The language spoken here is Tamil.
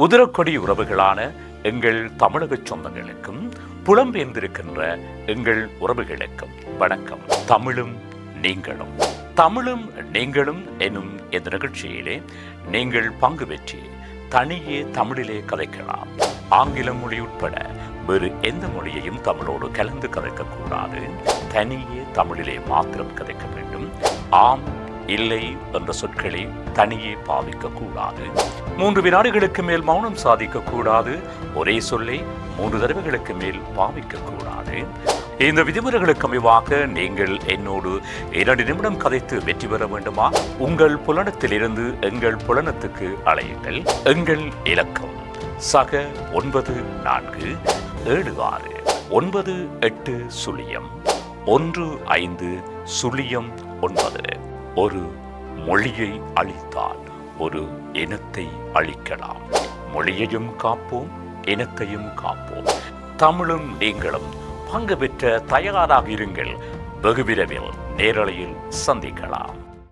உதிரக்கொடி உறவுகளான எங்கள் தமிழக சொந்தங்களுக்கும் புலம்பெயர்ந்திருக்கின்ற எங்கள் உறவுகளுக்கும் வணக்கம். தமிழும் நீங்களும். தமிழும் நீங்களும் எனும் இந்த நிகழ்ச்சியிலே நீங்கள் பங்கு பெற்று தனியே தமிழிலே கதைக்கலாம். ஆங்கில மொழி உட்பட வேறு எந்த மொழியையும் தமிழோடு கலந்து கதைக்க கூடாது தனியே தமிழிலே மாத்திரம் கதைக்க வேண்டும். ஆம் இல்லை என்ற சொற்களை தனியே பாவிக்க கூடாது மூன்று வினாடிகளுக்கு மேல் மௌனம் சாதிக்க கூடாது ஒரே சொல்லை மூன்று தடவைகளுக்கு மேல் பாவிக்க கூடாது இந்த விதிமுறைகளுக்கு அமைவாக நீங்கள் என்னோடு இரண்டு நிமிடம் கதைத்து வெற்றி பெற வேண்டுமா? உங்கள் புலனத்திலிருந்து எங்கள் புலனத்துக்கு அழையுங்கள். எங்கள் இலக்கம். சக ஒன்பது நான்கு ஏழு ஆறு ஒன்பது எட்டு சுழியம் ஒன்று ஐந்து சுழியம் ஒன்பது. ஒரு மொழியை அழித்தால் ஒரு இனத்தை அழிக்கலாம். மொழியையும் காப்போம் இனத்தையும் காப்போம். தமிழும் நீங்களும் பங்கு பெற்ற தயாராக இருங்கள். வெகு விரைவில் நேரலையில் சந்திக்கலாம்.